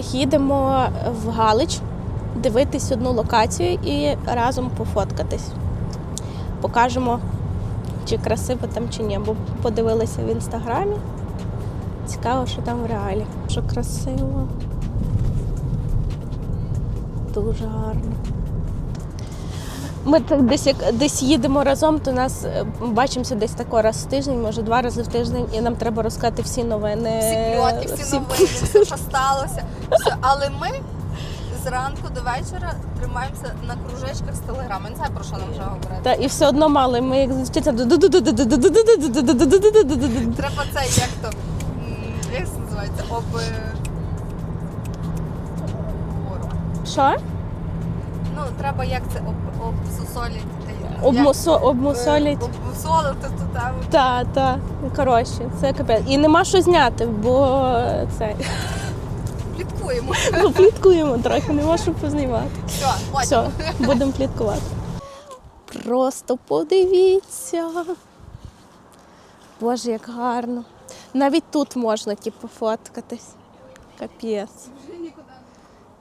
їдемо в Галич дивитись одну локацію і разом пофоткатись. Покажемо, чи красиво там, чи ні, бо подивилися в інстаграмі. Цікаво, що там в реалі. Що красиво. Дуже гарно. Ми так десь як десь їдемо разом, то нас е, бачимося десь тако раз в тиждень, може два рази в тиждень, і нам треба розказати всі новини. всі кльоти, всі, всі- новини, все, що сталося. Все. Але ми зранку до вечора тримаємося на кружечках з телеграми. Не знаю, про що нам вже говорити. Та і все одно мали. Ми як звучиться. Треба це як то. Як це називається? Об. Що? Ну, треба як це об, обсусолити. Обмусо, обмусолять. Обмусолити ту тему. Та, та. Коротше, це капець. І нема що зняти, бо це Пліткуємо. бо пліткуємо трохи, нема що познімати. Все. Все, будемо пліткувати. Просто подивіться. Боже, як гарно. Навіть тут можна типу, фоткатись. Капець.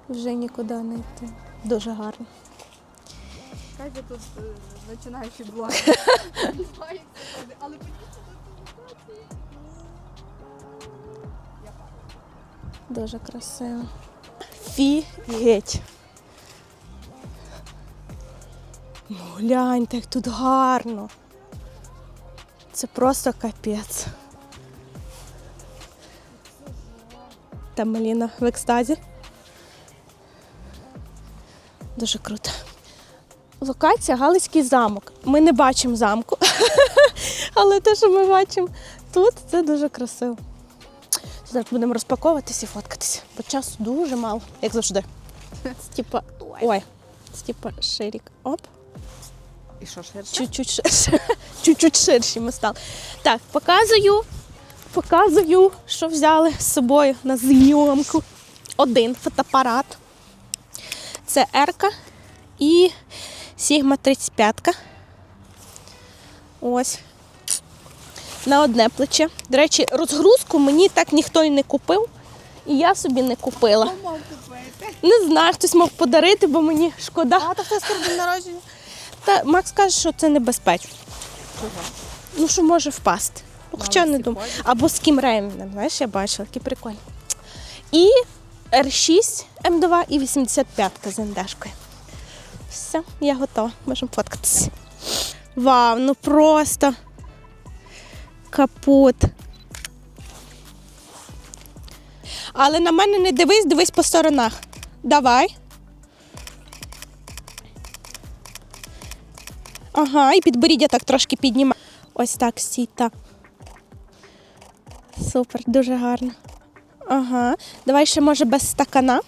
Вже нікуди не йти. Дуже гарно. Катя тут е, починаючий блог. Але Дуже красиво. Фігеть. Ну, гляньте, як тут гарно. Це просто капець. Та Маліна в екстазі. Дуже круто. Локація Галицький замок. Ми не бачимо замку, але те, що ми бачимо тут, це дуже красиво. Зараз будемо розпаковуватися і фоткатися. Бо часу дуже мало, як завжди. Стіпа. Ой, Стіпа ширік. Оп. І що ширше? Чуть-чуть ширше. Чуть-чуть ширші ми стали. Так, показую, показую, що взяли з собою на зйомку. Один фотоапарат. Це Ерка і Sigma 35. Ось. На одне плече. До речі, розгрузку мені так ніхто і не купив. І я собі не купила. Мав купити. Не знаю, хтось мав подарити, бо мені шкода. А, то в тебе народження. Та Макс каже, що це небезпечно. Чого? Ну, що може впасти. Ну, хоча не думаю. Або з ким ременем, знаєш, я бачила, які прикольні. І R6 М2 і 85 з НДшкою. Все, я готова. Можемо фоткатися. Вау, ну просто капут. Але на мене не дивись, дивись по сторонах. Давай. Ага, і підборіддя так трошки піднімає. Ось так стій, так. Супер, дуже гарно. Ага. Давай ще може без стакана.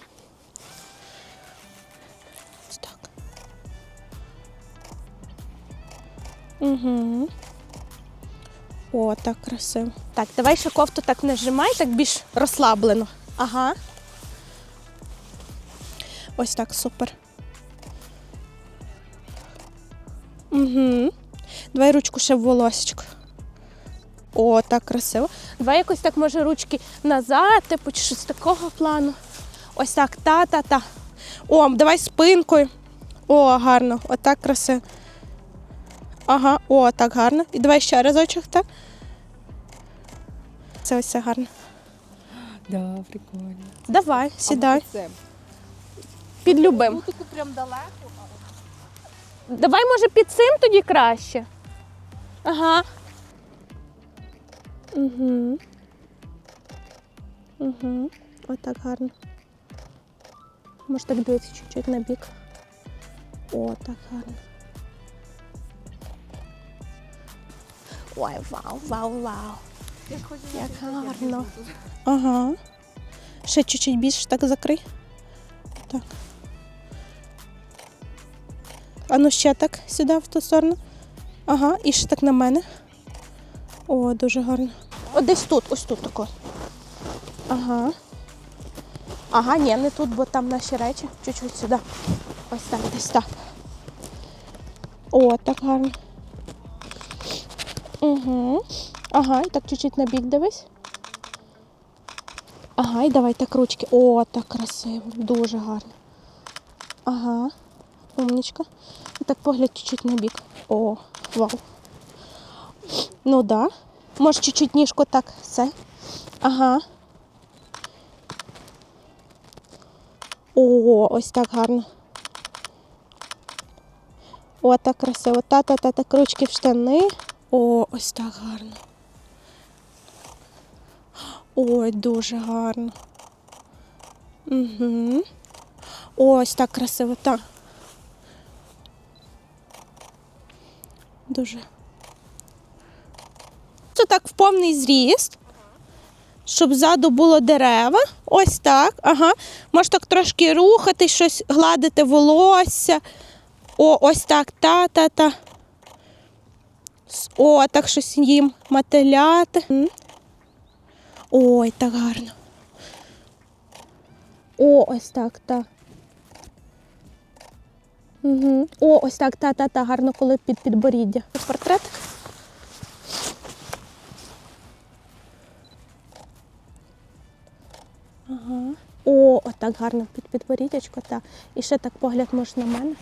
Угу. О, так красиво. Так, давай ще кофту так не зжимай, так більш розслаблено. Ага. Ось так, супер. Угу. Давай ручку ще в волосечко. О, так красиво. Давай якось так, може, ручки назад, типу, чи щось такого плану. Ось так, та-та-та. О, давай спинкою. О, гарно. Отак красиво. Ага, о, так гарно. І давай ще разочок, так. Це ось це гарно. Да, прикольно. Давай, сідай. Це. Під любим. Ну, таку прям далеко. Давай, може, під цим тоді краще. Ага. Угу. Угу. Отак гарно. Може так дивитися чуть-чуть на бік. О, так гарно. Ой, вау, вау, вау. Як гарно. Ага. Ще чуть-чуть більше так закрий. Так. А ну ще так сюди в ту сторону. Ага, і ще так на мене. О, дуже гарно. От десь тут, ось тут тако. Ага. Ага, ні, не тут, бо там наші речі. Чуть-чуть сюди. Ось так, десь так. О, так гарно. Угу. Ага, і так чуть-чуть на бік дивись. Ага, і давай так ручки. О, так красиво, дуже гарно. Ага, умнічка. І так погляд чуть-чуть на бік. О, вау. Ну да. Може чуть-чуть ніжку так, все. Ага. О, ось так гарно. О, так красиво. Та-та-та, так ручки в штани. О, ось так гарно. Ой, дуже гарно. Угу. Ось так красиво, так. Дуже. Це так в повний зріст. Щоб ззаду було дерева. Ось так. Ага. Може так трошки рухати, щось гладити волосся. О, ось так. Та-та-та. О, так щось їм мотиляти. М. Ой, так гарно. О, ось так, так. Угу. О, ось так, та-та-та, гарно, коли під підборіддя. Портретик. Ага. О, отак гарно під підборіддячко, так. І ще так погляд може на мене.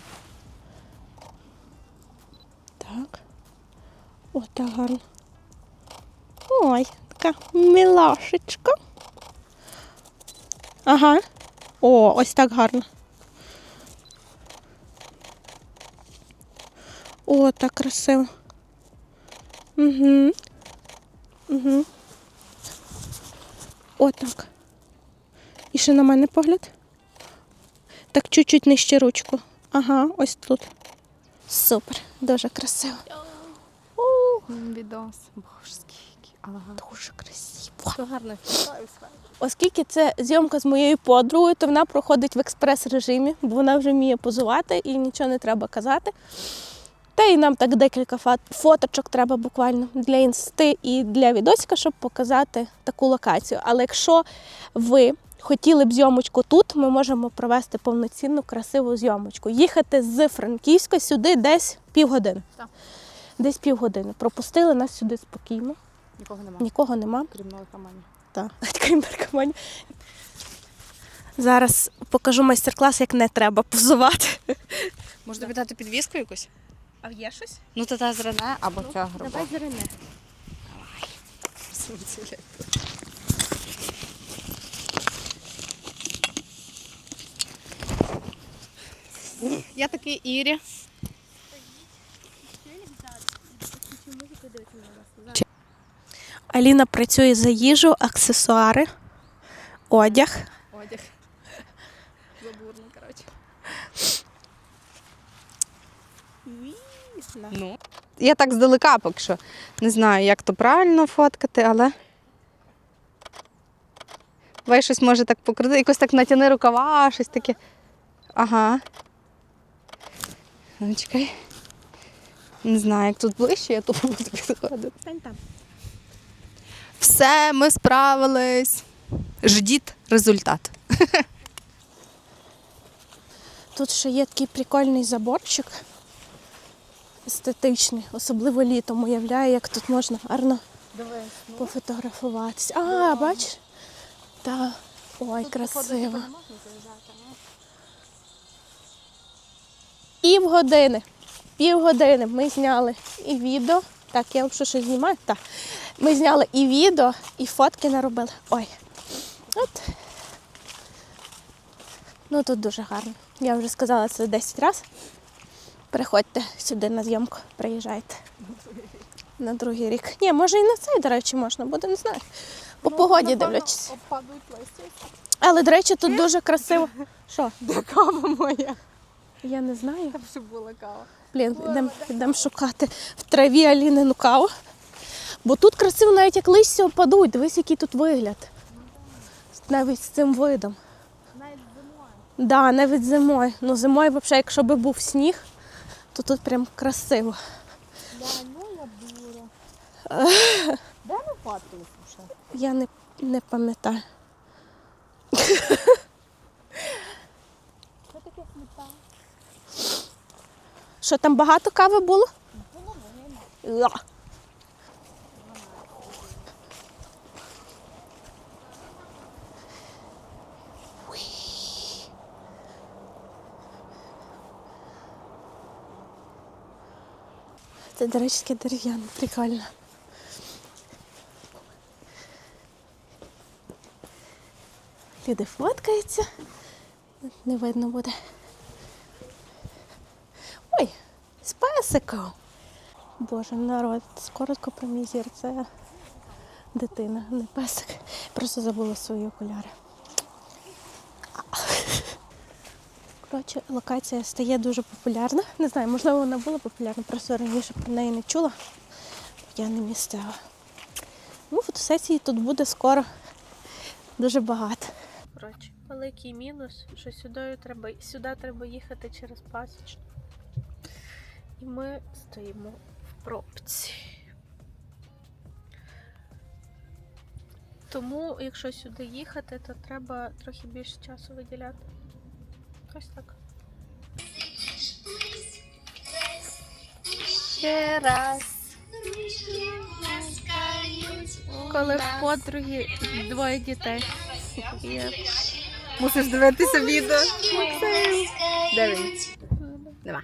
Так. О, так гарно. Ой, така милашечка. Ага. О, ось так гарно. О, так красиво. Угу. Угу. О, так. І ще на мене погляд. Так чуть-чуть нижче ручку. Ага, ось тут. Супер, дуже красиво. Відос. Боже, скільки. Але Дуже красиво. Гарно. Оскільки це зйомка з моєю подругою, то вона проходить в експрес-режимі, бо вона вже вміє позувати і нічого не треба казати. Та і нам так декілька фоточок треба буквально для інсти і для відосика, щоб показати таку локацію. Але якщо ви хотіли б зйомочку тут, ми можемо провести повноцінну красиву зйомочку. Їхати з Франківська сюди десь півгодини. Десь півгодини. Пропустили нас сюди спокійно, Нікого немає. нікого нема. Крім наркоманів. Так, крім наркоманів. Зараз покажу майстер-клас, як не треба позувати. Можна віддати підвіску якусь? А є щось? Ну, то та з Рене або ця груба. Давай зелене. Я такий Ірі. Аліна працює за їжу, аксесуари, одяг. Одяг. Забурно, коротше. Ну. Я так здалека поки що. Не знаю, як то правильно фоткати, але. Давай щось може так покрути, якось так натяни рукава, щось таке. Ага. Ну, чекай. Не знаю, як тут ближче, я тупо буду підходити. Стань там. Все, ми справились. Ждіть результат. Тут ще є такий прикольний заборчик. Естетичний, особливо літом уявляю, як тут можна гарно пофотографуватися. А, бачиш? Так. Ой, красиво. Півгодини. Півгодини ми зняли і відео. Так, я взагалі щось знімаю? Так. Ми зняли і відео, і фотки наробили. Ой. От. Ну тут дуже гарно. Я вже сказала це 10 разів. Приходьте сюди на зйомку, приїжджайте. На другий рік. Ні, може і на цей, до речі, можна буде, не знаю. По погоді дивлячись. Але, до речі, тут дуже красиво. Що? Де кава моя? Я не знаю. Там ще була кава. Блін, йдемо йдем шукати в траві Алінину каву. Бо тут красиво навіть як листя опадуть. Дивись, який тут вигляд. Навіть з цим видом. Навіть зимою. Да, навіть зимою. Ну зимою, взагалі, якщо би був сніг, то тут прям красиво. Да, ну я дура. Де ми вже? Я не, не пам'ятаю. Що таке сметана? Що там багато кави було? Ла. Це, до речі, таке прикольно. Люди фоткаються. Не видно буде. Ой, з песиком. Боже, народ, коротко про мій зір. Це дитина, не песик. Просто забула свої окуляри. Коротше, локація стає дуже популярна. Не знаю, можливо, вона була популярна, просто раніше про неї не чула. Я не місцева. Ну, фотосесії тут буде скоро дуже багато. Коротше, великий мінус, що сюди треба, сюди треба їхати через пасічну. І ми стоїмо в пробці. Тому, якщо сюди їхати, то треба трохи більше часу виділяти. Ось так. Ще раз. Коли в подруги двоє дітей. Є. Мусиш дивитися відео. Де він? Нема.